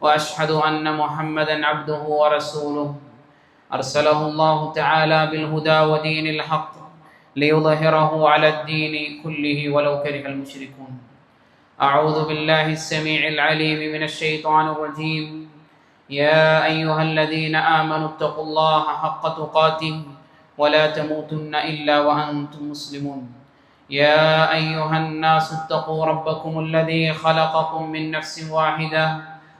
وأشهد أن محمدا عبده ورسوله. أرسله الله تعالى بالهدى ودين الحق ليظهره على الدين كله ولو كره المشركون. أعوذ بالله السميع العليم من الشيطان الرجيم. يا أيها الذين آمنوا اتقوا الله حق تقاته ولا تموتن إلا وأنتم مسلمون. يا أيها الناس اتقوا ربكم الذي خلقكم من نفس واحدة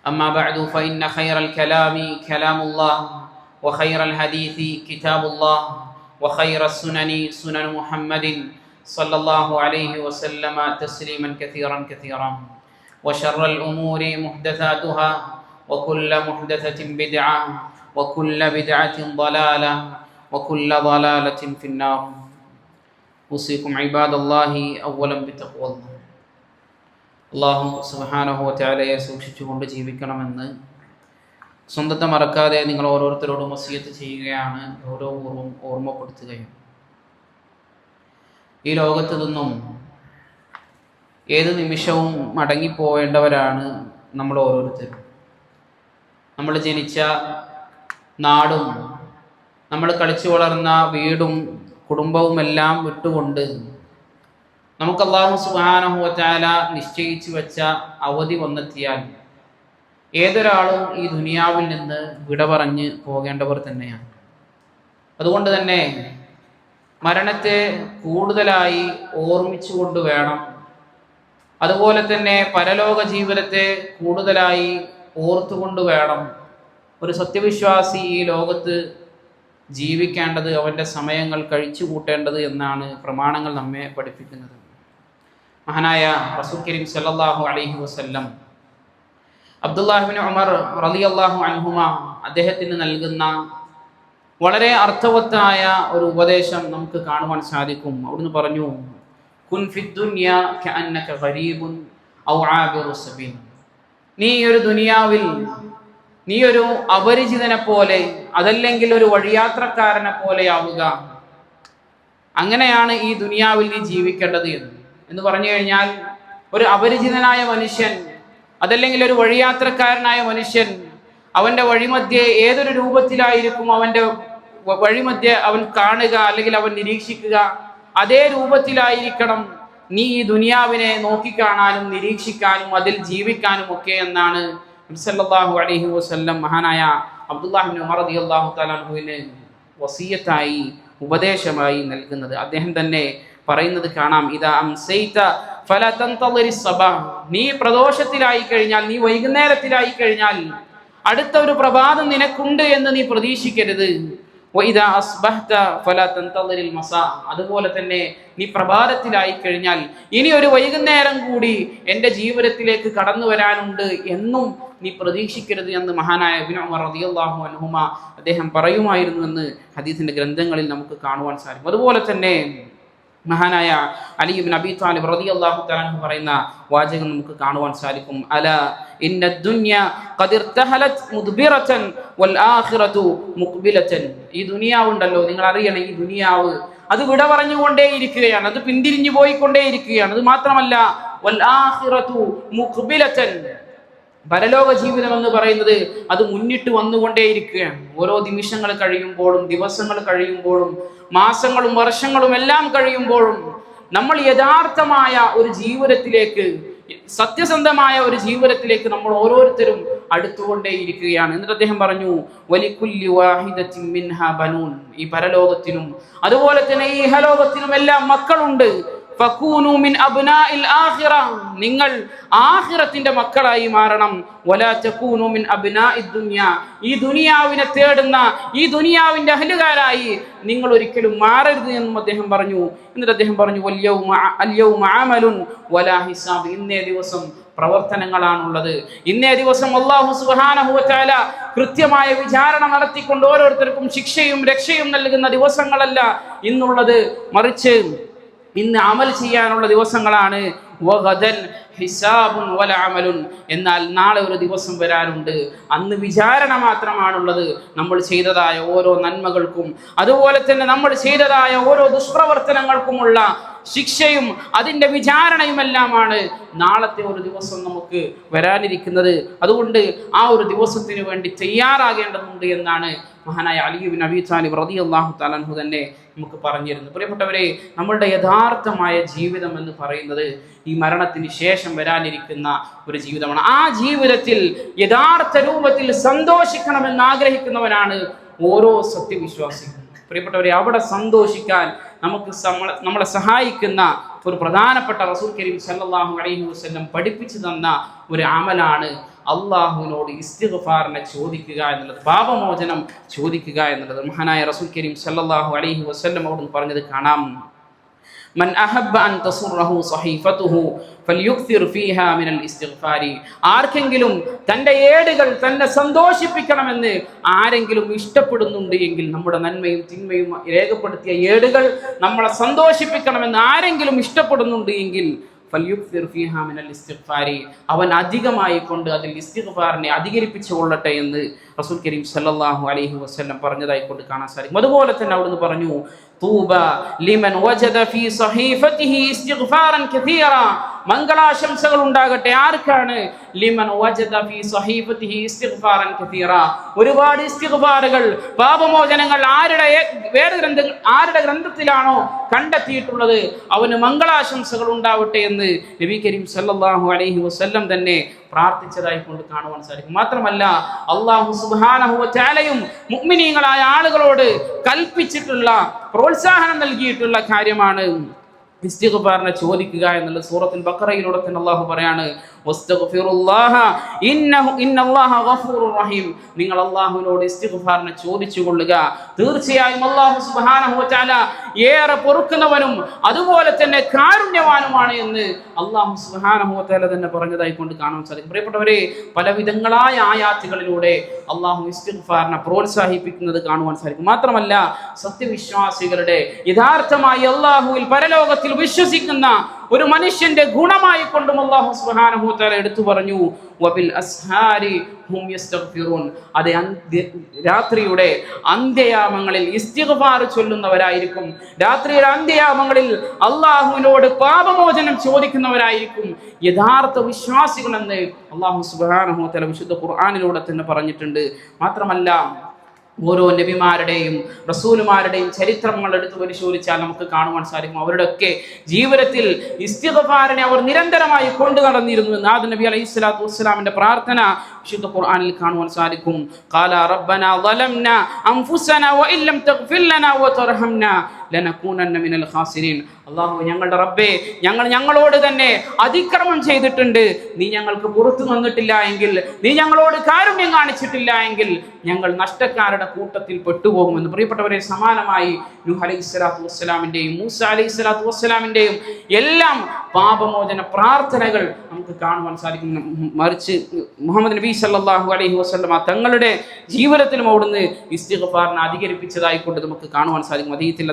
أما بعد فإن خير الكلام كلام الله وخير الحديث كتاب الله وخير السنن سنن محمد صلى الله عليه وسلم تسليما كثيرا كثيرا. وشر الأمور محدثاتها وكل محدثة بدعة وكل بدعة ضلالة وكل ضلالة في النار. أوصيكم عباد الله أولا بتقوى الله. അള്ളാഹു സുബാനഹുവറ്റാലയെ സൂക്ഷിച്ചുകൊണ്ട് ജീവിക്കണമെന്ന് സ്വന്തത്തെ മറക്കാതെ നിങ്ങൾ ഓരോരുത്തരോടും വസീയത്ത് ചെയ്യുകയാണ് ഓരോ ഗൗരവപൂർവം ഓർമ്മപ്പെടുത്തുകയും. ഈ ലോകത്ത് നിന്നും ഏത് നിമിഷവും മടങ്ങിപ്പോവേണ്ടവരാണ് നമ്മൾ ഓരോരുത്തരും. നമ്മൾ ജനിച്ച നാടും നമ്മൾ കളിച്ചു വളർന്ന വീടും കുടുംബവുമെല്ലാം വിട്ടുകൊണ്ട് നമുക്ക് അള്ളാഹു സുബാനഹുവറ്റാല നിശ്ചയിച്ചു വെച്ച അവധി വന്നെത്തിയാൽ ഏതൊരാളും ഈ ദുനിയാവിൽ നിന്ന് വിട പറഞ്ഞ് പോകേണ്ടവർ തന്നെയാണ്. അതുകൊണ്ട് തന്നെ മരണത്തെ കൂടുതലായി ഓർമ്മിച്ചുകൊണ്ട് വേണം. അതുപോലെ തന്നെ പരലോക ജീവിതത്തെ കൂടുതലായി ഓർത്തുകൊണ്ട് വേണം ഒരു സത്യവിശ്വാസി ഈ ലോകത്ത് ജീവിക്കേണ്ടത് അവന്റെ സമയങ്ങൾ കഴിച്ചു കൂട്ടേണ്ടത് എന്നാണ് പ്രമാണങ്ങൾ നമ്മെ പഠിപ്പിക്കുന്നത്. മഹാനായ റസൂൽ കരീം സല്ലാഹു അലൈഹി വസ്ല്ലം. അബ്ദുല്ലാഹിബിൻ ഉമർ റലി അള്ളാഹു അൻഹുമ അദ്ദേഹത്തിന് നൽകുന്ന വളരെ അർത്ഥവത്തായ ഒരു ഉപദേശം നമുക്ക് കാണുവാൻ സാധിക്കും. അവിടുന്ന് പറഞ്ഞു കുൻ സബീൽ. നീ ഒരു ദുനിയാവിൽ നീ ഒരു അപരിചിതനെ പോലെ അതല്ലെങ്കിൽ ഒരു വഴിയാത്രക്കാരനെ പോലെയാവുക അങ്ങനെയാണ് ഈ ദുനിയാവിൽ നീ ജീവിക്കേണ്ടത് എന്ന്. എന്ന് പറഞ്ഞു കഴിഞ്ഞാൽ ഒരു അപരിചിതനായ മനുഷ്യൻ അതല്ലെങ്കിൽ ഒരു വഴിയാത്രക്കാരനായ മനുഷ്യൻ അവന്റെ വഴിമധ്യേ ഏതൊരു രൂപത്തിലായിരിക്കും അവന്റെ വഴിമധ്യേ അവൻ കാണുക അല്ലെങ്കിൽ അവൻ നിരീക്ഷിക്കുക അതേ രൂപത്തിലായിരിക്കണം നീ ഈ ദുനിയാവിനെ നോക്കിക്കാണാനും നിരീക്ഷിക്കാനും അതിൽ ജീവിക്കാനും ഒക്കെ എന്നാണ് സല്ലാഹു അലഹി വസ്ല്ലം മഹാനായ അബ്ദുല്ലാഹിബിൻ ഉമർ റളിയല്ലാഹു തആലാഹുവിന് വസീയത്തായി ഉപദേശമായി നൽകുന്നത്. അദ്ദേഹം തന്നെ പറയുന്നത് കാണാം. ഇതാ സഭ നീ പ്രദോഷത്തിലായി കഴിഞ്ഞാൽ നീ വൈകുന്നേരത്തിലായി കഴിഞ്ഞാൽ അടുത്ത ഒരു പ്രഭാതം നിനക്കുണ്ട് എന്ന് നീ പ്രതീക്ഷിക്കരുത്. അതുപോലെ തന്നെ നീ പ്രഭാതത്തിലായി കഴിഞ്ഞാൽ ഇനി ഒരു വൈകുന്നേരം കൂടി എന്റെ ജീവിതത്തിലേക്ക് കടന്നു വരാനുണ്ട് എന്നും നീ പ്രതീക്ഷിക്കരുത് എന്ന് മഹാനായ റളിയല്ലാഹു അൻഹുമ അദ്ദേഹം പറയുമായിരുന്നു എന്ന് ഹദീസിന്റെ ഗ്രന്ഥങ്ങളിൽ നമുക്ക് കാണുവാൻ സാധിക്കും. അതുപോലെ തന്നെ മഹാനായ അലിയും നബി താലിബ് റതി അള്ളാഹു തലാൻ പറയുന്ന വാചകം നമുക്ക് കാണുവാൻ സാധിക്കും. അല ഇന്ന ദുന്യ ഈ ദുനിയാവുണ്ടല്ലോ നിങ്ങൾ അറിയണം ഈ ദുനിയാവ് അത് വിട പറഞ്ഞുകൊണ്ടേ ഇരിക്കുകയാണ് അത് പിന്തിരിഞ്ഞു പോയിക്കൊണ്ടേ ഇരിക്കുകയാണ് അത് മാത്രമല്ല വൽ ആഖിറതു മുഖ്ബിലതൻ. പരലോക ജീവിതം എന്ന് പറയുന്നത് അത് മുന്നിട്ട് വന്നുകൊണ്ടേയിരിക്കുകയാണ്. ഓരോ നിമിഷങ്ങൾ കഴിയുമ്പോഴും ദിവസങ്ങൾ കഴിയുമ്പോഴും മാസങ്ങളും വർഷങ്ങളും എല്ലാം കഴിയുമ്പോഴും നമ്മൾ യഥാർത്ഥമായ ഒരു ജീവിതത്തിലേക്ക് സത്യസന്ധമായ ഒരു ജീവിതത്തിലേക്ക് നമ്മൾ ഓരോരുത്തരും അടുത്തുകൊണ്ടേയിരിക്കുകയാണ്. എന്നിട്ട് അദ്ദേഹം പറഞ്ഞു വലിക്കുല്ലി വാഹിദത്തിൻ ബനൂൻ. ഈ പരലോകത്തിനും അതുപോലെ തന്നെ ഈ ഇഹലോകത്തിനും എല്ലാം മക്കളുണ്ട്. ഫകൂനു മിൻ അബ്നാഇൽ ആഖിറ. നിങ്ങൾ ആഖിറത്തിന്റെ മക്കളായി മാറണം. വലാ തകൂനു മിൻ അബ്നാഇദ് ദുനിയ. ഈ ദുനിയാവിനെ തേടുന്ന ഈ ദുനിയാവിന്റെ അഹലുകാരായി നിങ്ങൾ ഒരിക്കലും മാറരുത് എന്നും അദ്ദേഹം പറഞ്ഞു. എന്നിട്ട് അദ്ദേഹം പറഞ്ഞു അമലുൻ വലാ ഹിസാബ്. ഇന്നേ ദിവസം പ്രവർത്തനങ്ങളാണുള്ളത്. ഇന്നേ ദിവസം അള്ളാഹു സുബ്ഹാനഹു വതആല കൃത്യമായ വിചാരണ നടത്തിക്കൊണ്ട് ഓരോരുത്തർക്കും ശിക്ഷയും രക്ഷയും നൽകുന്ന ദിവസങ്ങളല്ല ഇന്നുള്ളത്. മറിച്ച് ഇന്ന് അമൽ ചെയ്യാനുള്ള ദിവസങ്ങളാണ്. എന്നാൽ നാളെ ഒരു ദിവസം വരാനുണ്ട്. അന്ന് വിചാരണ മാത്രമാണുള്ളത്. നമ്മൾ ചെയ്തതായ ഓരോ നന്മകൾക്കും അതുപോലെ തന്നെ നമ്മൾ ചെയ്തതായ ഓരോ ദുഷ്പ്രവർത്തനങ്ങൾക്കുമുള്ള ശിക്ഷയും അതിന്റെ വിചാരണയുമെല്ലാമാണ് നാളത്തെ ഒരു ദിവസം നമുക്ക് വരാനിരിക്കുന്നത്. അതുകൊണ്ട് ആ ഒരു ദിവസത്തിന് വേണ്ടി തയ്യാറാകേണ്ടതുണ്ട് എന്നാണ് മഹാനായ അലിയുബിൻ അബി താലിബ് റതി അള്ളാഹു താലാൻഹു തന്നെ നമുക്ക് പറഞ്ഞിരുന്നു പ്രിയപ്പെട്ടവരെ നമ്മളുടെ യഥാർത്ഥമായ ജീവിതം എന്ന് പറയുന്നത് ഈ മരണത്തിന് ശേഷം വരാനിരിക്കുന്ന ഒരു ജീവിതമാണ്. ആ ജീവിതത്തിൽ യഥാർത്ഥ രൂപത്തിൽ സന്തോഷിക്കണമെന്ന് ആഗ്രഹിക്കുന്നവനാണ് ഓരോ സത്യവിശ്വാസിയും പ്രിയപ്പെട്ടവരെ അവിടെ സന്തോഷിക്കാൻ നമുക്ക് നമ്മളെ സഹായിക്കുന്ന ഒരു പ്രധാനപ്പെട്ട റസൂൽ കരീം സല്ലാഹു അലൈഹി വസല്ലം പഠിപ്പിച്ചു തന്ന ഒരു അമലാണ് അള്ളാഹുവിനോട് ഇസ്തിഗ്ഫാറിനെ ചോദിക്കുക എന്നുള്ളത് പാപമോചനം ചോദിക്കുക എന്നുള്ളത്. മഹാനായ റസൂൽ കരീം സല്ലാഹു അലൈഹി വസല്ലം അവിടുന്ന് പറഞ്ഞത് കാണാം. മൻ അഹബ്ബ അൻ തസുറഹു സഹീഫത്തുഹു ഫൽയുക്തിർ ഫീഹാ മിനൽ ഇസ്തിഗ്ഫാരി. ആർക്കെങ്കിലും തന്റെ ഏടുകൾ തന്നെ സന്തോഷിപ്പിക്കണമെന്ന് ആരെങ്കിലും ഇഷ്ടപ്പെടുന്നുണ്ട് എങ്കിൽ നമ്മുടെ നന്മയും തിന്മയും രേഖപ്പെടുത്തിയ ഏടുകൾ നമ്മളെ സന്തോഷിപ്പിക്കണമെന്ന് ആരെങ്കിലും ഇഷ്ടപ്പെടുന്നുണ്ട് എങ്കിൽ അവൻ അധികമായി കൊണ്ട് അതിൽ ഇസ്തിഗ്ഫാറിനെ അധികരിപ്പിച്ചു കൊള്ളട്ടെ എന്ന് റസൂൽ കരീം സല്ലല്ലാഹു അലൈഹി വസല്ലം പറഞ്ഞതായി കൊണ്ട് കാണാൻ സാധിക്കും. അതുപോലെ തന്നെ അവിടുന്ന് പറഞ്ഞു തൂബ ലിമൻ വജദ ഫീ സഹീഫത്തിഹി ഇസ്തിഗ്ഫാറൻ കതീറ മംഗളാശംസകൾ ഉണ്ടാകട്ടെ. ആർക്കാണ്? ലിമൻ ഒരുപാട് പാപമോചനങ്ങൾ ആരുടെ വേറെ ഗ്രന്ഥ ആരുടെ ഗ്രന്ഥത്തിലാണോ കണ്ടെത്തിയിട്ടുള്ളത്? അവന് മംഗളാശംസകൾ ഉണ്ടാവട്ടെ എന്ന് നബി കരീം സല്ലാഹു അലൈഹി വസ്ല്ലം തന്നെ പ്രാർത്ഥിച്ചതായി കൊണ്ട് കാണുവാൻ സാധിക്കും. മാത്രമല്ല അള്ളാഹു സുബ്ഹാനഹു മുഗ്മിനീങ്ങളായ ആളുകളോട് കൽപ്പിച്ചിട്ടുള്ള പ്രോത്സാഹനം നൽകിയിട്ടുള്ള കാര്യമാണ്. ഇസ്തിഗ്ഫാറിനെ ചോദിക്കുക എന്നുള്ള സൂറത്തുൽ ബഖറയിലൂടെ തന്നെ അള്ളാഹു പറയാണ് നിങ്ങൾ അള്ളാഹുവിനോട് ഇസ്തിഗ്ഫാറിനെ ചോദിച്ചു കൊള്ളുക തീർച്ചയായും അള്ളാഹു വതആല ഏറെ പൊറുക്കുന്നവനും അതുപോലെ തന്നെ കാരുണ്യവാനുമാണ് എന്ന് അള്ളാഹു സുബ്ഹാനഹു വതആല തന്നെ പറഞ്ഞതായി കൊണ്ട് കാണാൻ സാധിക്കും. പ്രിയപ്പെട്ടവരെ പല വിധങ്ങളായ ആയാത്തുകളിലൂടെ അള്ളാഹു ഇസ്തിഫാറിനെ പ്രോത്സാഹിപ്പിക്കുന്നത് കാണുവാൻ സാധിക്കും. മാത്രമല്ല സത്യവിശ്വാസികളുടെ യഥാർത്ഥമായി അള്ളാഹുവിൽ പരലോകത്തിൽ വിശ്വസിക്കുന്ന ഒരു മനുഷ്യന്റെ ഗുണമായി കൊണ്ടും അള്ളാഹു സുബ്ഹാനഹു വതആല എടുത്തു പറഞ്ഞു അതെ രാത്രിയുടെ അന്ത്യയാമങ്ങളിൽ ഇസ്തിഗ്ഫാർ ചൊല്ലുന്നവരായിരിക്കും. രാത്രിയുടെ അന്ത്യയാമങ്ങളിൽ അള്ളാഹുവിനോട് പാപമോചനം ചോദിക്കുന്നവരായിരിക്കും. യഥാർത്ഥ വിശ്വാസികളെന്ന് അള്ളാഹു സുബ്ഹാനഹു വതആല വിശുദ്ധ ഖുർആനിലൂടെ തന്നെ പറഞ്ഞിട്ടുണ്ട്. മാത്രമല്ല ഓരോ നബിമാരുടെയും റസൂലുമാരുടെയും ചരിത്രങ്ങൾ എടുത്ത് പരിശോധിച്ചാൽ നമുക്ക് കാണുവാൻ സാധിക്കും. അവരുടെയൊക്കെ ജീവിതത്തിൽ ഇസ്തിഫാരനെ അവർ നിരന്തരമായി കൊണ്ടു നടന്നിരുന്നു ആദ നബി അലൈഹി സ്വലാത്തു വസ്സലാമിന്റെ പ്രാർത്ഥന വിശുദ്ധ ഖുർആനിൽ കാണുവാൻ സാധിക്കും. ഖാല റബ്ബന അൻഫുസന വഇല്ലം തഗ്ഫിർ ലനാ വതർഹംന മിനൽ അള്ളാഹു ഞങ്ങളുടെ റബ്ബേ ഞങ്ങൾ ഞങ്ങളോട് തന്നെ അതിക്രമം ചെയ്തിട്ടുണ്ട്. നീ ഞങ്ങൾക്ക് പുറത്തു നിന്നിട്ടില്ല എങ്കിൽ നീ ഞങ്ങളോട് കാരുണ്യം കാണിച്ചിട്ടില്ല എങ്കിൽ ഞങ്ങൾ നഷ്ടക്കാരുടെ കൂട്ടത്തിൽ പെട്ടുപോകുമെന്ന് പ്രിയപ്പെട്ടവരെ സമാനമായി നൂഹ് അലൈഹി സ്വലാത്തു വസ്സലാമിന്റെയും മൂസ അലൈഹി സ്വലാത്തു വസ്സലാമിന്റെയും എല്ലാം പാപമോചന പ്രാർത്ഥനകൾ നമുക്ക് കാണുവാൻ സാധിക്കും. മറിച്ച് മുഹമ്മദ് നബി സല്ലാഹു അലൈഹി വസല്ലമ തങ്ങളുടെ ജീവിതത്തിലും അവിടുന്ന് ഇസ്തിഗ്ഫാറിനെ അധികരിപ്പിച്ചതായിക്കൊണ്ട് നമുക്ക് കാണുവാൻ സാധിക്കും. അദ്ദേഹത്തിൽ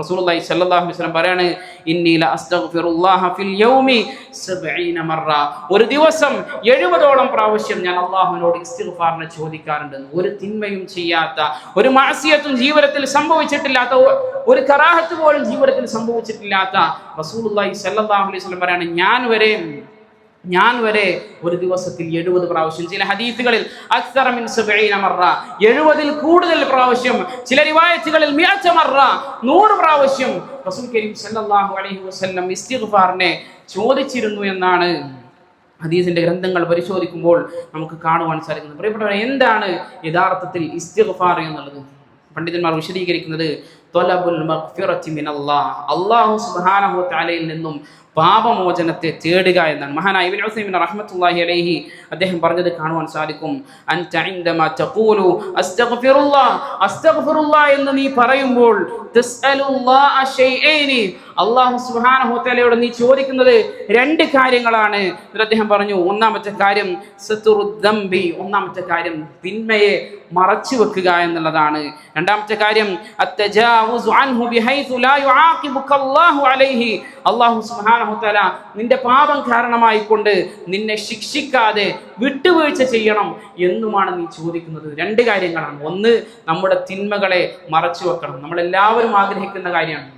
റസൂലുള്ളാഹി സല്ലല്ലാഹു അലൈഹി വസല്ലം പറയാണ് ഇന്നി ല അസ്തഗ്ഫിറുല്ലാഹ ഫിൽ യൗമി 70 മറ ഒരു ദിവസം എഴുപതോളം പ്രാവശ്യം ഞാൻ അള്ളാഹുവിനോട് ഇസ്തിഗ്ഫാറിനെ ചോദിക്കാറുണ്ട്. ഒരു തിന്മയും ചെയ്യാത്ത ഒരു മാസിയത്തും ജീവിതത്തിൽ സംഭവിച്ചിട്ടില്ലാത്ത ഒരു കറാഹത്ത് പോലും ജീവിതത്തിൽ സംഭവിച്ചിട്ടില്ലാത്ത റസൂലുള്ളാഹി സല്ലല്ലാഹു അലൈഹി വസല്ലം പറയാണ് ഞാൻ വരെ ഞാൻ വരെ ഒരു ദിവസത്തിൽ എഴുപത് പ്രാവശ്യം ചില ഹദീസുകളിൽ അക്സറമിൻ എഴുപതിൽ കൂടുതൽ പ്രാവശ്യം ചില റിവായത്തുകളിൽ മികച്ച മറ. നൂറ് പ്രാവശ്യം റസൂൽ കരീം സല്ലല്ലാഹു അലൈഹി വസല്ലം ഇസ്തിഗ്ഫാറിനെ ചോദിച്ചിരുന്നു എന്നാണ് ഹദീസിന്റെ ഗ്രന്ഥങ്ങൾ പരിശോധിക്കുമ്പോൾ നമുക്ക് കാണുവാൻ സാധിക്കുന്നത്. പ്രിയപ്പെട്ടവർ എന്താണ് യഥാർത്ഥത്തിൽ ഇസ്തിഗ്ഫാർ എന്നുള്ളത്? പണ്ഡിതന്മാർ വിശദീകരിക്കുന്നത് തൊലബുൽ അല്ലാഹു സുബ്ഹാനഹു തആലയിൽ നിന്നും പാപമോചനത്തെ തേടുക എന്നാണ്. മഹാനായ ഇബ്നു ഉസൈമിൻ റഹ്മത്തുള്ളാഹി അലൈഹി അദ്ദേഹം പറഞ്ഞത് കാണുവാൻ സാധിക്കും. എന്ന് നീ പറയുമ്പോൾ തസ്അലുല്ലാഹ സുഹാന അല്ലാഹു സുബ്ഹാനഹു തആലയോട് നീ ചോദിക്കുന്നത് രണ്ട് കാര്യങ്ങളാണ്. അദ്ദേഹം പറഞ്ഞു ഒന്നാമത്തെ കാര്യം സത്തുറുദ്ദംബി ഒന്നാമത്തെ കാര്യം തിന്മയെ മറച്ചു വെക്കുക എന്നുള്ളതാണ്. രണ്ടാമത്തെ കാര്യം അള്ളാഹു സുഹാന ഹോത്തല ലാ യുആഖിബുക അല്ലാഹു അലൈഹി. അല്ലാഹു സുബ്ഹാനഹു തആല നിന്റെ പാപം കാരണമായിക്കൊണ്ട് നിന്നെ ശിക്ഷിക്കാതെ വിട്ടുവീഴ്ച ചെയ്യണം എന്നുമാണ് നീ ചോദിക്കുന്നത്. രണ്ട് കാര്യങ്ങളാണ്. ഒന്ന് നമ്മുടെ തിന്മകളെ മറച്ചു വെക്കണം. നമ്മളെല്ലാവരും ആഗ്രഹിക്കുന്ന കാര്യമാണ്.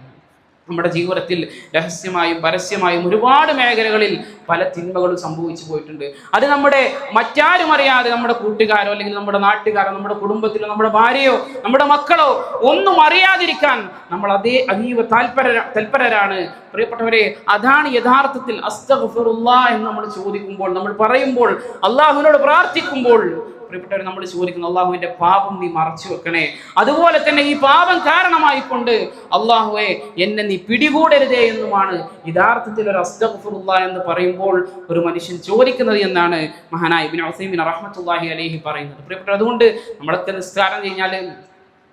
നമ്മുടെ ജീവിതത്തിൽ രഹസ്യമായും പരസ്യമായും ഒരുപാട് മേഖലകളിൽ പല തിന്മകളും സംഭവിച്ചു പോയിട്ടുണ്ട്. അത് നമ്മുടെ മറ്റാരും അറിയാതെ നമ്മുടെ കൂട്ടുകാരോ അല്ലെങ്കിൽ നമ്മുടെ നാട്ടുകാരോ നമ്മുടെ കുടുംബത്തിലോ നമ്മുടെ ഭാര്യയോ നമ്മുടെ മക്കളോ ഒന്നും അറിയാതിരിക്കാൻ നമ്മൾ അതേ അതീവ താല്പര തൽപരരാണ്. പ്രിയപ്പെട്ടവരെ അതാണ് യഥാർത്ഥത്തിൽ അസ്തഫുറുല്ല എന്ന് നമ്മൾ ചോദിക്കുമ്പോൾ നമ്മൾ പറയുമ്പോൾ അള്ളാഹുവിനോട് പ്രാർത്ഥിക്കുമ്പോൾ പ്രിയപ്പെട്ടവർ നമ്മൾ ചോദിക്കുന്നു അള്ളാഹുവിന്റെ പാപം നീ മറച്ചു വെക്കണേ? അതുപോലെ തന്നെ ഈ പാപം കാരണമായിക്കൊണ്ട് അള്ളാഹുവെ എന്നെ നീ പിടികൂടരുതേ എന്നുമാണ് യഥാർത്ഥത്തിൽ ഒരു അസ്തഗ്ഫിറുല്ലാ എന്ന് പറയുമ്പോൾ ഒരു മനുഷ്യൻ ചോദിക്കുന്നത് എന്നാണ് മഹാനായ ഇബ്നു ഉസൈമിൻ റഹ്മത്തുള്ളാഹി അലഹി പറയുന്നത്. പ്രിയപ്പെട്ടവർ അതുകൊണ്ട് നമ്മളൊക്കെ നിസ്കാരം കഴിഞ്ഞാൽ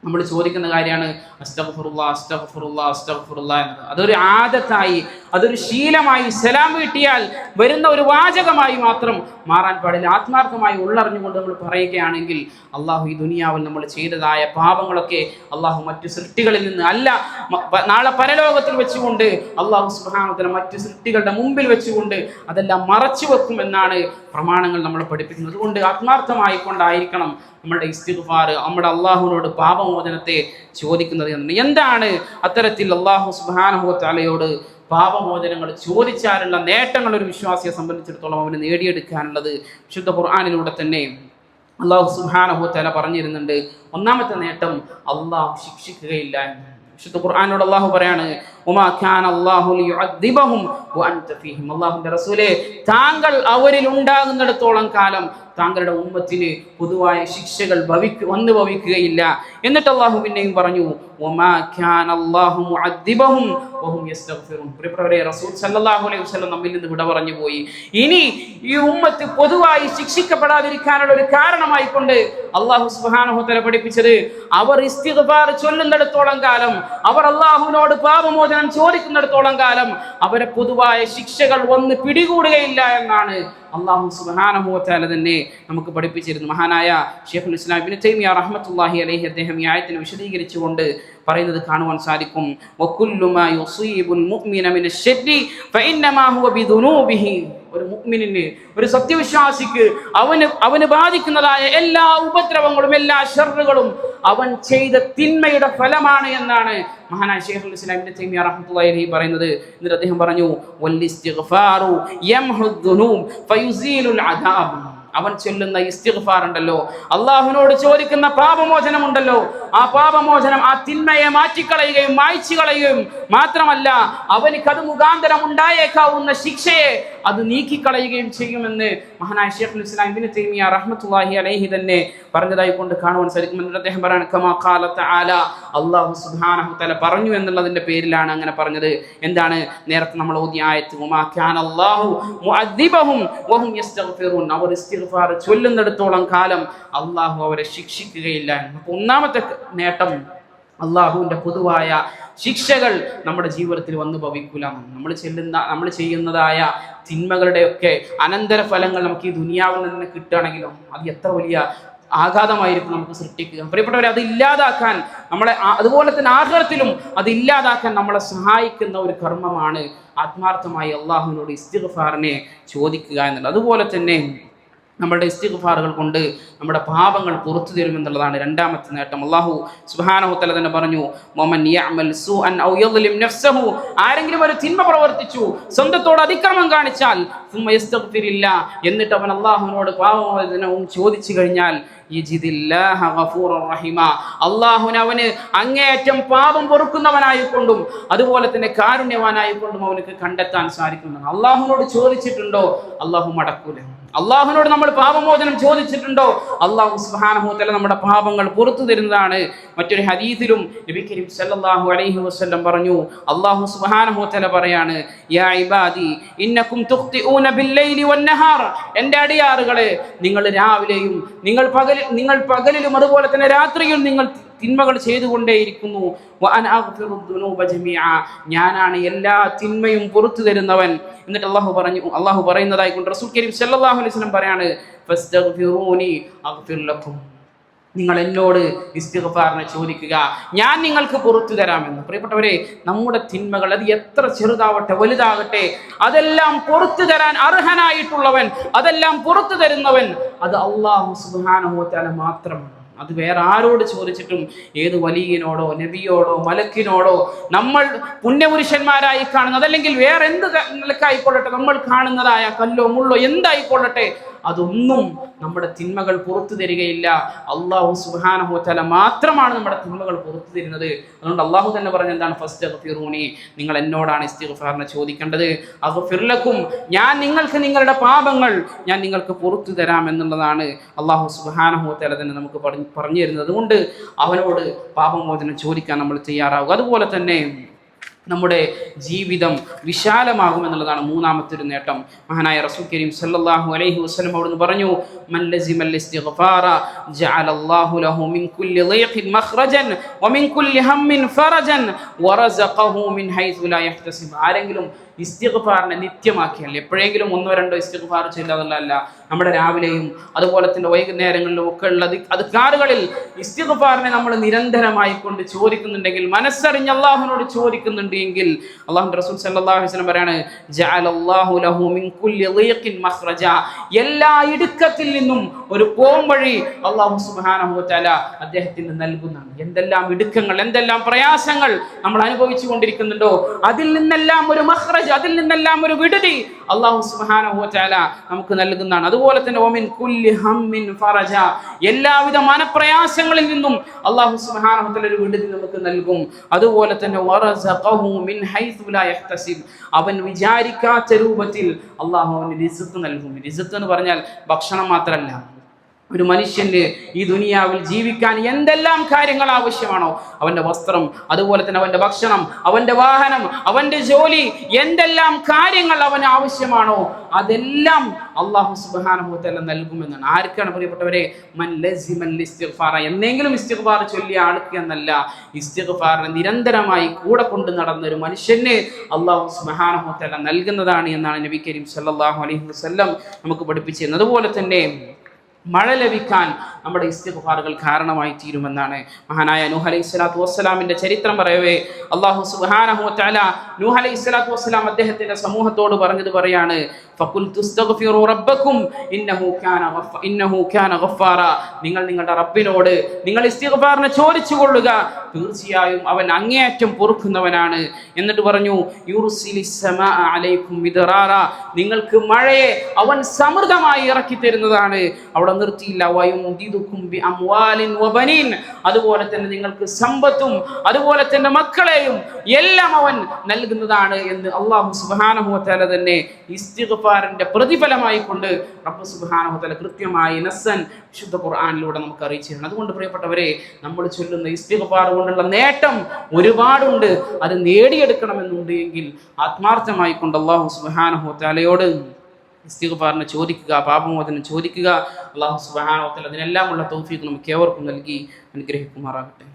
നമ്മൾ ചോദിക്കുന്ന കാര്യമാണ് അസ്തഗ്ഫിറുല്ലാ അസ്തഗ്ഫിറുല്ലാ അസ്തഗ്ഫിറുല്ലാ എന്നത്. അതൊരു ആദത്തായി അതൊരു ശീലമായി സലാം വീട്ടിയാൽ വരുന്ന ഒരു വാചകമായി മാത്രം മാറാൻ പാടില്ല. ആത്മാർത്ഥമായി ഉള്ളറിഞ്ഞുകൊണ്ട് നമ്മൾ പറയുകയാണെങ്കിൽ അള്ളാഹു ഈ ദുനിയാവിൽ നമ്മൾ ചെയ്തതായ പാപങ്ങളൊക്കെ അള്ളാഹു മറ്റു സൃഷ്ടികളിൽ നിന്ന് അല്ല നാളെ പരലോകത്തിൽ വെച്ചുകൊണ്ട് അള്ളാഹു സുഹാനത്തിന് മറ്റു സൃഷ്ടികളുടെ മുമ്പിൽ വെച്ചുകൊണ്ട് അതെല്ലാം മറച്ചു വെക്കുമെന്നാണ് പ്രമാണങ്ങൾ നമ്മൾ പഠിപ്പിക്കുന്നത്. അതുകൊണ്ട് ആത്മാർത്ഥമായി കൊണ്ടായിരിക്കണം നമ്മുടെ ഇസ്തിഫാർ നമ്മുടെ അള്ളാഹുവിനോട് പാപമോചനത്തെ ചോദിക്കുന്നത് എന്താണ് അത്തരത്തിൽ അള്ളാഹു സുബ്ഹാനഹു തആലയോട് പാപമോചനങ്ങൾ ചോദിച്ചാലുള്ള നേട്ടങ്ങൾ ഒരു വിശ്വാസിയെ സംബന്ധിച്ചിടത്തോളം അവന് നേടിയെടുക്കാനുള്ളത് വിശുദ്ധ ഖുർആാനിലൂടെ തന്നെ അള്ളാഹു സുബ്ഹാനഹു തആല പറഞ്ഞിരുന്നുണ്ട്. ഒന്നാമത്തെ നേട്ടം അള്ളാഹു ശിക്ഷിക്കുകയില്ല വിശുദ്ധ ഖുർആാനോട് അള്ളാഹു പറയാണ് ഉമാ ഖാൻ അല്ലാഹു അള്ളാഹുന്റെ റസൂലേ താങ്കൾ അവരിൽ ഉണ്ടാകുന്നിടത്തോളം കാലം താങ്കളുടെ ഉമ്മത്തിന് പൊതുവായ ശിക്ഷകൾ ഭവിക്കു വന്നു ഭവിക്കുകയില്ല. എന്നിട്ട് അള്ളാഹു പിന്നെയും പറഞ്ഞു നമ്മിൽ നിന്ന് വിട പറഞ്ഞു പോയി. ഇനി ഈ ഉമ്മത്ത് പൊതുവായി ശിക്ഷിക്കപ്പെടാതിരിക്കാനുള്ള ഒരു കാരണമായി കൊണ്ട് അള്ളാഹു സുബ്ഹാനഹു തആല പഠിപ്പിച്ചത് അവർ ഇസ്തിഗ്ഫാർ ചൊല്ലുന്നിടത്തോളം കാലം അവർ അള്ളാഹുവിനോട് പാപമോചനം ചോദിക്കുന്നിടത്തോളം കാലം അവരെ പൊതുവായ ശിക്ഷകൾ വന്ന് പിടികൂടുകയില്ല എന്നാണ് അള്ളാഹു സുബ്ഹാനഹു വതആല തന്നെ നമുക്ക് പഠിപ്പിച്ചിരുന്നു. മഹാനായ ഷെയ്ഖുൽ ഇസ്ലാം ഇബ്നു തൈമിയ റഹ്മത്തുള്ളാഹി അലൈഹി അദ്ദേഹം ഈ ആയത്തിനെ വിശദീകരിച്ചുകൊണ്ട് പറയുന്നത് കാണുവാൻ സാധിക്കും. ഒരു മുഗ്മിനിന് ഒരു സത്യവിശ്വാസിക്ക് അവന് അവന് ബാധിക്കുന്നതായ എല്ലാ ഉപദ്രവങ്ങളും എല്ലാ ഷർറുകളും അവൻ ചെയ്ത തിന്മയുടെ ഫലമാണ് എന്നാണ് മഹാനായ ഷെയ്ഖുൽ ഇസ്ലാമിന്റെ തൈമിയ റഹ്മത്തുള്ളാഹി അലൈഹി പറയുന്നത്. എന്നിട്ട് അദ്ദേഹം പറഞ്ഞു വല്ലിസ്തിഗ്ഫാറു യംഹു ദുനൂബ് ഫയുസീലുൽ അദാബ്. അവൻ ചൊല്ലുന്ന ഇസ്തിഗ്ഫാർ ഉണ്ടല്ലോ. അള്ളാഹുവിനോട് ചോദിക്കുന്ന പാപമോചനം ഉണ്ടല്ലോ ആ പാപമോചനം ആ തിന്മയെ മാറ്റിക്കളയുകയും മായ്ച്ചു കളയുകയും മാത്രമല്ല അവനിക്ക് അത് മുഖാന്തരം ഉണ്ടായേക്കാവുന്ന ശിക്ഷയെ അത് നീക്കിക്കളയുകയും ചെയ്യുമെന്ന് മഹാനായ ഷെയ്ഖുൽ ഇസ്ലാം ഇബിന് തൈമിയ റഹ്മത്തുള്ളാഹി അലൈഹി തന്നെ പറഞ്ഞതായി കൊണ്ട് കാണുവാൻ സാധിക്കും എന്നിട്ട് അദ്ദേഹം പറയാണ്. കമാ കാലത്ത് ആല അള്ളാഹു സുബ്ഹാനഹു തആല പറഞ്ഞു എന്നുള്ളതിന്റെ പേരിലാണ് അങ്ങനെ പറഞ്ഞത്. എന്താണ്? നേരത്തെ നമ്മൾ ഓതിയ ആയത്ത് അവർ ഇസ്തിഗ്ഫാർ ചൊല്ലുന്നിടത്തോളം കാലം അള്ളാഹു അവരെ ശിക്ഷിക്കുകയില്ല. ഒന്നാമത്തെ നേട്ടം അള്ളാഹുവിന്റെ പൊതുവായ ശിക്ഷകൾ നമ്മുടെ ജീവിതത്തിൽ വന്നു ഭവിക്കൂല നമ്മൾ ചെല്ലുന്ന നമ്മൾ ചെയ്യുന്നതായ തിന്മകളുടെയൊക്കെ അനന്തര ഫലങ്ങൾ നമുക്ക് ഈ ദുനിയാവിൽ നിന്ന് കിട്ടുകയാണെങ്കിലും അത് എത്ര വലിയ ആഘാതമായിരിക്കും നമുക്ക് സൃഷ്ടിക്കുക. പ്രിയപ്പെട്ടവരെ അത് ഇല്ലാതാക്കാൻ നമ്മളെ അതുപോലെ തന്നെ ആഗ്രഹത്തിലും അത് ഇല്ലാതാക്കാൻ നമ്മളെ സഹായിക്കുന്ന ഒരു കർമ്മമാണ് ആത്മാർത്ഥമായി അള്ളാഹുവിനോട് ഇസ്തിഫാറിനെ ചോദിക്കുക എന്നുള്ളത്. അതുപോലെ തന്നെ നമ്മളുടെ ഇസ്തിഗ്ഫാറുകൾ കൊണ്ട് നമ്മുടെ പാപങ്ങൾ പുറത്തു തരുമെന്നുള്ളതാണ് രണ്ടാമത്തെ നേട്ടം. അള്ളാഹു സുബ്ഹാനഹു തആല തന്നെ പറഞ്ഞു നഫ്സഹു. ആരെങ്കിലും ഒരു തിന്മ പ്രവർത്തിച്ചു സ്വന്തത്തോട് അതിക്രമം കാണിച്ചാൽ എന്നിട്ട് അവൻ അള്ളാഹുവിനോട് പാപമോചനവും ചോദിച്ചു കഴിഞ്ഞാൽ അള്ളാഹുവിന് അവന് അങ്ങേയറ്റം പാപം പൊറുക്കുന്നവനായിക്കൊണ്ടും അതുപോലെ തന്നെ കാരുണ്യവാനായിക്കൊണ്ടും അവനക്ക് കണ്ടെത്താൻ സാധിക്കുന്നതാണ്. അള്ളാഹുവിനോട് ചോദിച്ചിട്ടുണ്ടോ? അള്ളാഹു മടക്കൂല. അള്ളാഹുവിനോട് നമ്മൾ പാപമോചനം ചോദിച്ചിട്ടുണ്ടോ? അള്ളാഹു സുബ്ഹാനഹു നമ്മുടെ പാപങ്ങൾ പുറത്തു തരുന്നതാണ്. മറ്റൊരു ഹദീസിലും നബി കരീം സല്ലല്ലാഹു അലൈഹി വസല്ലം പറഞ്ഞു അള്ളാഹു സുബ്ഹാനഹു തആല പറയാണ് യാ ഇബാദി ഇന്നകും തുഖ്തിഊന ബില്ലൈലി വന്നഹാർ. എന്റെ അടിയാറുകളെ നിങ്ങൾ രാവിലെയും നിങ്ങൾ പകൽ നിങ്ങൾ പകലിലും അതുപോലെ തന്നെ രാത്രിയും നിങ്ങൾ തിന്മകൾ ചെയ്തുകൊണ്ടേയിരിക്കുന്നു. ഞാനാണ് എല്ലാ തിന്മയും പുറത്തു തരുന്നവൻ. എന്നിട്ട് അള്ളാഹു പറഞ്ഞു അള്ളാഹു പറയുന്നതായി കൊണ്ട് റസൂൽ കരീം സല്ലല്ലാഹു അലൈഹി വസല്ലം പറയാണ് നിങ്ങൾ എന്നോട് ഇസ്തിഗ്ഫാറിനെ ചോദിക്കുക. ഞാൻ നിങ്ങൾക്ക് പുറത്തു തരാമെന്ന്. പ്രിയപ്പെട്ടവരെ നമ്മുടെ തിന്മകൾ അത് എത്ര ചെറുതാവട്ടെ വലുതാകട്ടെ അതെല്ലാം പുറത്തു തരാൻ അർഹനായിട്ടുള്ളവൻ അതെല്ലാം പുറത്തു തരുന്നവൻ അത് അള്ളാഹു സുബ്ഹാനഹു വതആല മാത്രമാണ് അത് വേറെ ആരോട് ചോദിച്ചിട്ടും ഏത് വലിയനോടോ നബിയോടോ മലക്കിനോടോ നമ്മൾ പുണ്യപുരുഷന്മാരായി കാണുന്നത് അല്ലെങ്കിൽ വേറെ എന്ത് നിലക്കായിക്കൊള്ളട്ടെ നമ്മൾ കാണുന്നതായ കല്ലോ മുള്ളോ എന്തായിക്കൊള്ളട്ടെ അതൊന്നും നമ്മുടെ തിന്മകൾ പുറത്തു തരികയില്ല. അള്ളാഹു സുബാനഹു തല മാത്രമാണ് നമ്മുടെ തിന്മകൾ പുറത്തു തരുന്നത്. അതുകൊണ്ട് അള്ളാഹു തന്നെ പറഞ്ഞ എന്താണ്? ഫസ്റ്റ് നിങ്ങൾ എന്നോടാണ് ഇസ്തിഗ്ഫാറിനെ ചോദിക്കേണ്ടത്. അഗ്ഫിർലക്കും ഞാൻ നിങ്ങൾക്ക് നിങ്ങളുടെ പാപങ്ങൾ ഞാൻ നിങ്ങൾക്ക് പുറത്തു തരാം എന്നുള്ളതാണ്. അള്ളാഹു സുബാനഹു തല തന്നെ നമുക്ക് പറഞ്ഞു പറഞ്ഞു തരുന്നത് കൊണ്ട് അവനോട് പാപമോചനം ചോദിക്കാൻ നമ്മൾ തയ്യാറാവുക. അതുപോലെ തന്നെ നമ്മുടെ ജീവിതം വിശാലമാകും എന്നുള്ളതാണ് മൂന്നാമത്തെ ഒരു നേട്ടം. മഹാനായ റസൂൽ കരീം സല്ലല്ലാഹു അലൈഹി വസല്ലം അവിടുന്ന് പറഞ്ഞു മൻ ലസിമൽ ഇസ്തിഗ്ഫാറ ജഅലല്ലാഹു ലഹു മിൻ കുല്ലി ളീഖിൻ മഖ്റജൻ വമിൻ കുല്ലി ഹമ്മിൻ ഫറജൻ വറസഖഹു മിൻ ഹൈസു ലാ യഹ്തസിബ്. ആരെങ്കിലും ഇസ്തിഗ്ഫാറിനെ നിത്യമാക്കിയാൽ എപ്പോഴെങ്കിലും ഒന്നോ രണ്ടോ ഇസ്തിഗ്ഫാർ ചെയ്തതല്ല നമ്മുടെ രാവിലെയും അതുപോലെ തന്നെ വൈകുന്നേരങ്ങളിലും ഒക്കെ ഉള്ള അധികാറുകളിൽ ഇസ്തിഗ്ഫാറിനെ നമ്മൾ നിരന്തരമായി കൊണ്ട് ചോദിക്കുന്നുണ്ടെങ്കിൽ മനസ്സറിഞ്ഞ് അള്ളാഹുവിനോട് ചോദിക്കുന്നുണ്ട് എങ്കിൽ അള്ളാഹു റസൂൽ സല്ലല്ലാഹു അലൈഹി വസല്ലം പറയാണ് ജഅലല്ലാഹു ലഹു മിൻ കുല്ലി എല്ലാ ഇടുക്കത്തിൽ നിന്നും ഒരു പോംവഴി അള്ളാഹു സുബ്ഹാനഹു വതആല അദ്ദേഹത്തിന് നൽകുന്നുണ്ട് എന്തെല്ലാം ഇടുക്കങ്ങൾ എന്തെല്ലാം പ്രയാസങ്ങൾ നമ്മൾ അനുഭവിച്ചു കൊണ്ടിരിക്കുന്നുണ്ടോ? അതിൽ നിന്നെല്ലാം ഒരു മഖ്റജ് അതിൽ നിന്നെല്ലാം ഒരു വിടുതി അള്ളാഹു വതആല നമുക്ക് നൽകുന്നതാണ്. അതുപോലെ തന്നെ ഒമിൻ കുല്ലി ഹമ്മിൻ ഫറജ. എല്ലാവിധ മനപ്രയാസങ്ങളിൽ നിന്നും അള്ളാഹു സുബ്ഹാനഹു വതആല ഒരു വിടുതി നമുക്ക് നൽകും. അതുപോലെ തന്നെ മിൻ അവൻ വിചാരിക്കാത്ത രൂപത്തിൽ അള്ളാഹു അവന് റിസുക്ക് നൽകും. റിസുക്ക് എന്ന് പറഞ്ഞാൽ ഭക്ഷണം മാത്രമല്ല ഒരു മനുഷ്യന് ഈ ദുനിയാവിൽ ജീവിക്കാൻ എന്തെല്ലാം കാര്യങ്ങൾ ആവശ്യമാണോ? അവന്റെ വസ്ത്രം അതുപോലെ തന്നെ അവന്റെ ഭക്ഷണം അവന്റെ വാഹനം അവന്റെ ജോലി എന്തെല്ലാം കാര്യങ്ങൾ അവന് ആവശ്യമാണോ? അതെല്ലാം അള്ളാഹു സുബാനുഭവത്തെല്ലാം നൽകുമെന്നാണ്. ആർക്കാണ് പ്രിയപ്പെട്ടവരെ? എന്നെങ്കിലും ഇസ്തിഗ്ഫാർ ചൊല്ലിയ ആൾക്ക് എന്നല്ല. ഇസ്തിഗ്ഫാറിനെ നിരന്തരമായി കൂടെ കൊണ്ട് നടന്ന ഒരു മനുഷ്യന് അള്ളാഹു സുബാനുഭവത്തെല്ലാം നൽകുന്നതാണ് എന്നാണ് നബി കരീം സല്ലല്ലാഹു അലൈഹി വസല്ലം നമുക്ക് പഠിപ്പിച്ചിരുന്നത്. അതുപോലെ തന്നെ മഴ ലഭിക്കാൻ നമ്മുടെ ഇസ്തിഫാറുകൾ കാരണമായി തീരുമെന്നാണ് മഹാനായ നൂഹ് അലൈഹി സ്വലാത്തു വസ്സലാമിന്റെ ചരിത്രം പറയവേ. അള്ളാഹു സുബ്ഹാനഹു വതആല നൂഹ് അലൈഹി സ്വലാത്തു വസ്സലാം അദ്ദേഹത്തിന്റെ സമൂഹത്തോട് പറഞ്ഞത് പറയാണ് ഫഖുൽതു റബ്ബക്കും ഇന്നഹു കാന ഇന്നഹു കാന ഗഫാറ. നിങ്ങൾ നിങ്ങളുടെ റബ്ബിനോട് നിങ്ങൾ ഇസ്തിഗ്ഫാറിനെ ചോദിച്ചു കൊള്ളുക. തീർച്ചയായും അവൻ അങ്ങേയറ്റം പൊറുക്കുന്നവനാണ്. എന്നിട്ട് പറഞ്ഞു അലൈക്കും നിങ്ങൾക്ക് മഴയെ അവൻ സമൃദ്ധമായി ഇറക്കി തരുന്നതാണ്. അവിടെ നിർത്തിയില്ല അതുപോലെ തന്നെ നിങ്ങൾക്ക് സമ്പത്തും അതുപോലെ തന്നെ മക്കളെയും എല്ലാം അവൻ നൽകുന്നതാണ് എന്ന് അള്ളാഹു സുബ്ഹാനഹു വതആല തന്നെ ഇസ്തിഗ്ഫാറിന്റെ പ്രതിഫലമായി കൊണ്ട് റബ്ബ് സുബ്ഹാനഹു വതആല കൃത്യമായി നസ്സൻ വിശുദ്ധ ഖുർആനിലൂടെ നമുക്ക് അറിയിച്ചു തരണം അതുകൊണ്ട് പ്രിയപ്പെട്ടവരെ നമ്മൾ ചൊല്ലുന്ന ഇസ്തിഗ്ഫാർ കൊണ്ടുള്ള നേട്ടം ഒരുപാടുണ്ട്. അത് നേടിയെടുക്കണമെന്നുണ്ട് എങ്കിൽ ആത്മാർത്ഥമായി കൊണ്ട് അള്ളാഹു സുബ്ഹാനഹു വതആലയോട് ഇസ്തിഗ്ഫാറിനെ ചോദിക്കുക പാപമോചനം ചോദിക്കുക. അള്ളാഹു വതആല അതിനെല്ലാമുള്ള തൗഫീഖ് നമുക്ക് ഏവർക്കും നൽകി അനുഗ്രഹിക്കുമാറാകട്ടെ.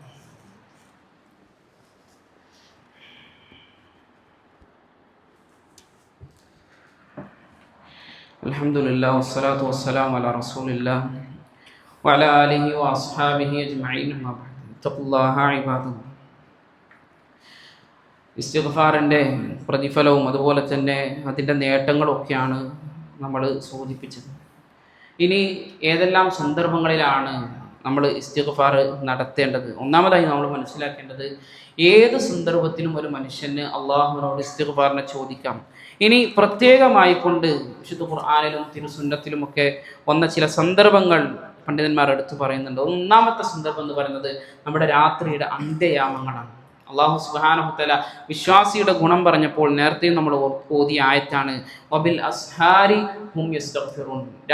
الحمد لله والصلاة والسلام على رسول الله وعلى آله وأصحابه أجمعين أما بعد اتقوا الله عباد الله ഇസ്തിഗ്ഫാറിൻ്റെ പ്രതിഫലവും അതുപോലെ തന്നെ അതിൻ്റെ നേട്ടങ്ങളൊക്കെയാണ് നമ്മൾ സൂചിപ്പിച്ചത് ഇനി ഏതെല്ലാം സന്ദർഭങ്ങളിലാണ് നമ്മൾ ഇസ്തിഗ്ഫാർ നടത്തേണ്ടത് ഒന്നാമതായി നമ്മൾ മനസ്സിലാക്കേണ്ടത് ഏത് സന്ദർഭത്തിലും ഒരു മനുഷ്യന് അള്ളാഹുവിനോട് ഇസ്തിഗ്ഫാറിനെ ചോദിക്കാം ഇനി പ്രത്യേകമായി കൊണ്ട് വിശുദ്ധ ഖുർആാനിലും തിരുസുന്നത്തിലുമൊക്കെ വന്ന ചില സന്ദർഭങ്ങൾ പണ്ഡിതന്മാർ എടുത്തു പറയുന്നുണ്ട്. ഒന്നാമത്തെ സന്ദർഭം എന്ന് പറയുന്നത് നമ്മുടെ രാത്രിയുടെ അന്ത്യയാമങ്ങളാണ്. അള്ളാഹു സുബാനഹുത്തല വിശ്വാസിയുടെ ഗുണം പറഞ്ഞപ്പോൾ നേരത്തെയും നമ്മൾ ഓതി ആയത്താണ് വബിൽ അസ്ഹാരി ഹും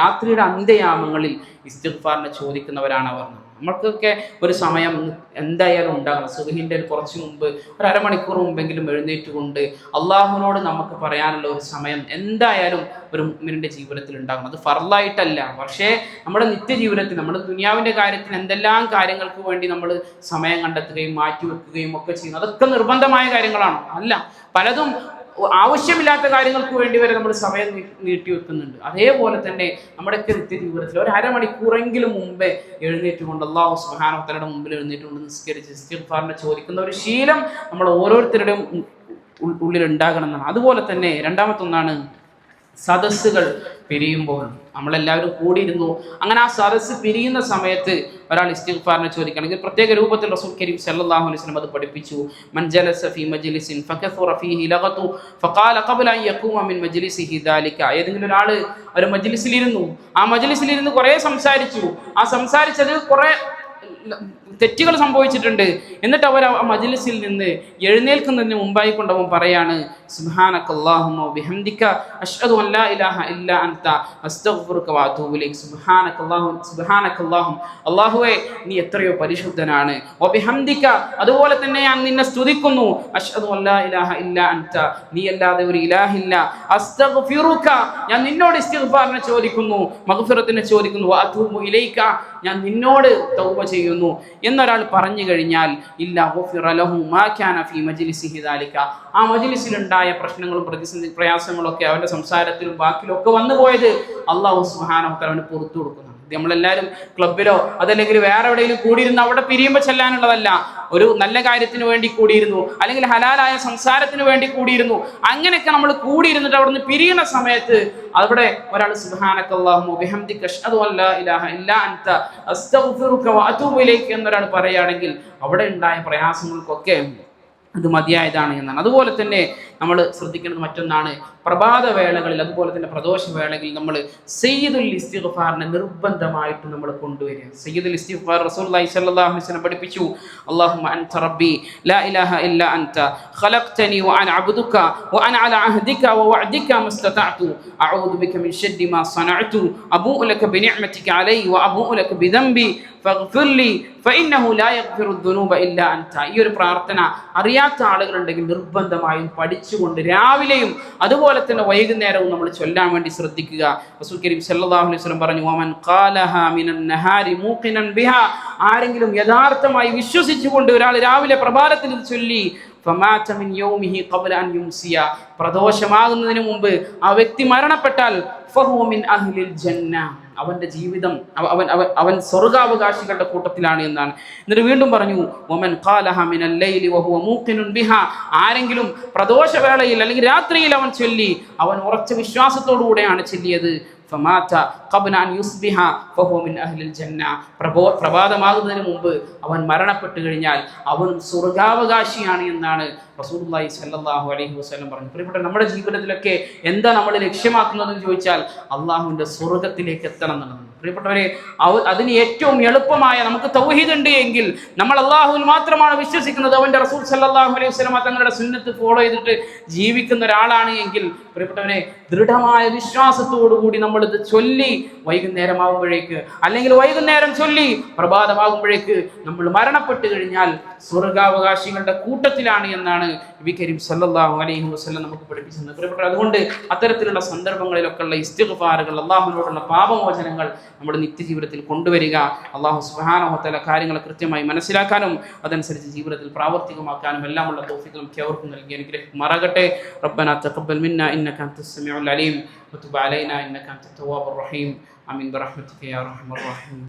രാത്രിയുടെ അന്ത്യയാമങ്ങളിൽ ഇസ്തിഫാറിനെ ചോദിക്കുന്നവരാണ് അവർ. നമ്മൾക്കൊക്കെ ഒരു സമയം എന്തായാലും ഉണ്ടാകണം. സുഖിന്റെ കുറച്ച് മുമ്പ് ഒരു അരമണിക്കൂർ മുമ്പെങ്കിലും എഴുന്നേറ്റ് കൊണ്ട് അള്ളാഹുവിനോട് നമുക്ക് പറയാനുള്ള ഒരു സമയം എന്തായാലും ഒരു മുമ്മിന്റെ ജീവിതത്തിൽ ഉണ്ടാകണം. അത് ഫർലായിട്ടല്ല പക്ഷേ നമ്മുടെ നിത്യജീവിതത്തിൽ നമ്മുടെ ദുനിയാവിന്റെ കാര്യത്തിൽ എന്തെല്ലാം കാര്യങ്ങൾക്ക് വേണ്ടി നമ്മൾ സമയം കണ്ടെത്തുകയും മാറ്റിവെക്കുകയും ഒക്കെ ചെയ്യുന്നു അതൊക്കെ നിർബന്ധമായ കാര്യങ്ങളാണ്. അല്ല പലതും ആവശ്യമില്ലാത്ത കാര്യങ്ങൾക്ക് വേണ്ടി വരെ നമ്മൾ സമയം നീട്ടി വെക്കുന്നുണ്ട്. അതേപോലെ തന്നെ നമ്മുടെ കൃത്യ ജീവിതത്തിൽ ഒരു അരമണിക്കൂറെങ്കിലും മുമ്പേ എഴുന്നേറ്റുകൊണ്ട് അള്ളാഹു സുഹാനത്തലയുടെ മുമ്പിൽ എഴുന്നേറ്റുകൊണ്ട് നിസ്കരിച്ച് ഇസ്തിഗ്ഫാറിനെ ചോദിക്കുന്ന ഒരു ശീലം നമ്മൾ ഓരോരുത്തരുടെയും ഉള്ളിൽ ഉണ്ടാകണം എന്നാണ്. അതുപോലെ തന്നെ രണ്ടാമത്തൊന്നാണ് സദസ്സുകൾ പിരിയുമ്പോൾ നമ്മളെല്ലാവരും കൂടിയിരുന്നു. അങ്ങനെ ആ സരസ് പിരിയുന്ന സമയത്ത് ഒരാൾ ഇസ്തിഗ്ഫാറിനെ ചോദിക്കുകയാണെങ്കിൽ പ്രത്യേക രൂപത്തിൽ റസൂൽ കരീം സല്ലല്ലാഹു അലൈഹി വസല്ലം അത് പഠിപ്പിച്ചു. മൻ ജലസ ഫീ മജ്ലിസിൻ ലഗതു അൻ യഖൂമ മിൻ മജ്ലിസിഹി ദാലിക. ഏതെങ്കിലും ഒരാൾ ഒരു മജ്ലിസിലിരുന്നു. ആ മജ്ലിസിലിരുന്ന് കുറേ സംസാരിച്ചു. ആ സംസാരിച്ചത് കുറേ തെറ്റുകൾ സംഭവിച്ചിട്ടുണ്ട്. എന്നിട്ട് അവർ ആ മജ്ലിസിൽ നിന്ന് എഴുന്നേൽക്കുന്നതിന് മുമ്പായി കൊണ്ടവൻ പറയാണ് വബിഹംദിക അഷ്ഹദു അല്ലാ ഇലാഹ ഇല്ല അൻത അസ്തഗ്ഫിറുക അല്ലാഹുവേ നീ എത്രയോ പരിശുദ്ധനാണ്. വബിഹംദിക അതുപോലെ തന്നെ ഞാൻ നിന്നെ സ്തുതിക്കുന്നു. അഷ്ഹദു അല്ലാ ഇലാഹ ഇല്ല അൻത. നീ അല്ലാതെ ഒരു ഇലാഹില്ല അസ്തഗ്ഫിറുക ഞാൻ നിന്നോട് ഇസ്തിഗ്ഫാറിനെ ചോദിക്കുന്നു മഗ്ഫിറത്തിനെ ചോദിക്കുന്നു ഇലൈക. ഞാൻ നിന്നോട് തൗബ ചെയ്യുന്നു. എന്നൊരാൾ പറഞ്ഞു കഴിഞ്ഞാൽ ഇല്ലാഹുലിക്ക ആ മജിലിസിലുണ്ടായ പ്രശ്നങ്ങളും പ്രതിസന്ധി പ്രയാസങ്ങളൊക്കെ അവന്റെ സംസാരത്തിലും ബാക്കിലും ഒക്കെ വന്നു പോയത് അള്ളാഹു തആല അവന് പുറത്തു കൊടുക്കുന്നതാണ് ഇത് നമ്മളെല്ലാവരും ക്ലബിലോ അതല്ലെങ്കിൽ വേറെ എവിടെയെങ്കിലും കൂടിയിരുന്ന് അവിടെ പിരിയുമ്പോൾ ചെല്ലാനുള്ളതല്ല. ഒരു നല്ല കാര്യത്തിന് വേണ്ടി കൂടിയിരുന്നു. അല്ലെങ്കിൽ ഹലാലായ സംസാരത്തിന് വേണ്ടി കൂടിയിരുന്നു. അങ്ങനെയൊക്കെ നമ്മൾ കൂടിയിരുന്നിട്ട് അവിടെ നിന്ന് പിരിയുന്ന സമയത്ത് അവിടെ ഒരാൾ ഇലൈക എന്നൊരാൾ പറയുകയാണെങ്കിൽ അവിടെ ഉണ്ടായ പ്രയാസങ്ങൾക്കൊക്കെ അത് മതിയായതാണ് എന്നാണ്. അതുപോലെ തന്നെ നമ്മൾ ശ്രദ്ധിക്കേണ്ടത് മറ്റൊന്നാണ്. പ്രഭാത വേളകളിൽ അതുപോലെ തന്നെ പ്രദോഷ വേളകളിൽ നമ്മൾ സയ്യിദുൽ ഇസ്തിഗ്ഫാറിനെ നിർബന്ധമായിട്ട് നമ്മൾ കൊണ്ടുവരിക. സയ്യിദുൽ ഇസ്തിഗ്ഫാർ റസൂലുള്ളാഹി സ്വല്ലല്ലാഹു അലൈഹി വസല്ലം പഠിപ്പിച്ചു. അല്ലാഹുമ്മ അൻത റബ്ബി ലാ ഇലാഹ ഇല്ല അൻത ഖലഖ്തനി വ വഅന അബ്ദുക അന അല അഹ്ദിക വ വവഅദിക മസ്തതഅതു അഊദു ബിക മിൻ ശർരി മാ സനഅതു അബൂഉ ലക ബിനിഅമതിക അലൈ വ വഅബൂഉ ലക ബിദംബി ഫഗ്ഫിർ ലി ഫഇന്നഹു ലാ യഗ്ഫിറു ദുനൂബ ഇല്ലാ അൻത. ഈ ഒരു പ്രാർത്ഥന അറിയാത്ത ആളുകളുണ്ടെങ്കിൽ നിർബന്ധമായും പഠിച്ചുകൊണ്ട് രാവിലെയും അതുപോലെ തന്നെ വൈകുന്നേരവും നമ്മൾ ചൊല്ലാൻ വേണ്ടി ശ്രദ്ധിക്കുക. റസൂൽ കരീം അലൈഹി പറഞ്ഞു ആരെങ്കിലും യഥാർത്ഥമായി വിശ്വസിച്ചുകൊണ്ട് ഒരാൾ രാവിലെ പ്രഭാതത്തിൽ ചൊല്ലി പ്രദോഷമാകുന്നതിന് മുമ്പ് ആ വ്യക്തി മരണപ്പെട്ടാൽ അഹ്ലിൽ ജന്ന. അവന്റെ ജീവിതം അവൻ അവൻ അവൻ സ്വർഗാവകാശികളുടെ കൂട്ടത്തിലാണ് എന്നാണ്. എന്നിട്ട് വീണ്ടും പറഞ്ഞു ഒമൻ ബിഹ. ആരെങ്കിലും പ്രദോഷവേളയിൽ അല്ലെങ്കിൽ രാത്രിയിൽ അവൻ ചൊല്ലി അവൻ ഉറച്ച വിശ്വാസത്തോടുകൂടെയാണ് ചൊല്ലിയത്. പ്രഭാതമാകുന്നതിന് മുമ്പ് അവൻ മരണപ്പെട്ടു കഴിഞ്ഞാൽ അവൻ സ്വർഗാവകാശിയാണ് എന്നാണ് റസൂലുള്ളാഹി സ്വല്ലല്ലാഹു അലൈഹി വസല്ലം പറഞ്ഞു പ്രിയപ്പെട്ട നമ്മുടെ ജീവിതത്തിലൊക്കെ എന്താ നമ്മൾ ലക്ഷ്യമാക്കുന്നതെന്ന് ചോദിച്ചാൽ അള്ളാഹുവിന്റെ സ്വർഗത്തിലേക്ക് എത്തണം എന്നുള്ളത് പ്രിയപ്പെട്ടവരെ അതിന് ഏറ്റവും എളുപ്പമായ നമുക്ക് തൗഹീദ് ഉണ്ട് എങ്കിൽ നമ്മൾ അള്ളാഹുവിൽ മാത്രമാണ് വിശ്വസിക്കുന്നത്. അവന്റെ റസൂൽ സല്ലാഹു അലൈഹി വസല്ലം തങ്ങളുടെ സുന്നത്ത് ഫോളോ ചെയ്തിട്ട് ജീവിക്കുന്ന ഒരാളാണ് എങ്കിൽ പ്രിയപ്പെട്ടവരെ ദൃഢമായ വിശ്വാസത്തോടു കൂടി നമ്മൾ ഇത് ചൊല്ലി വൈകുന്നേരമാകുമ്പോഴേക്ക് അല്ലെങ്കിൽ വൈകുന്നേരം ചൊല്ലി പ്രഭാതമാകുമ്പോഴേക്ക് നമ്മൾ മരണപ്പെട്ടു കഴിഞ്ഞാൽ സ്വർഗാവകാശികളുടെ കൂട്ടത്തിലാണ് എന്നാണ് നബി കരീം സല്ലാഹു അലൈഹി വസ്ലം നമുക്ക് പഠിപ്പിച്ചത് പ്രിയപ്പെട്ട അതുകൊണ്ട് അത്തരത്തിലുള്ള സന്ദർഭങ്ങളിലൊക്കെയുള്ള ഇസ്തിഗ്ഫാറുകൾ അള്ളാഹുവിനോടുള്ള പാപമോചനങ്ങൾ നമ്മുടെ നിത്യജീവിതത്തിൽ കൊണ്ടുവരിക. അള്ളാഹു സുബ്ഹാനഹു കാര്യങ്ങൾ കൃത്യമായി മനസ്സിലാക്കാനും അതനുസരിച്ച് ജീവിതത്തിൽ പ്രാവർത്തികമാക്കാനും എല്ലാമുള്ള തോഫികളും കേവർക്കും നൽകി അനുഗ്രഹിക്കുമാറാകട്ടെ. റബ്ബന തഖബ്ബൽ മിന്ന ഇന്നക സമീഉൽ അലീം. വതുബ് അലൈന ഇന്നക റഹീം. ആമീൻ ബിറഹ്മതിക യാ റഹീം.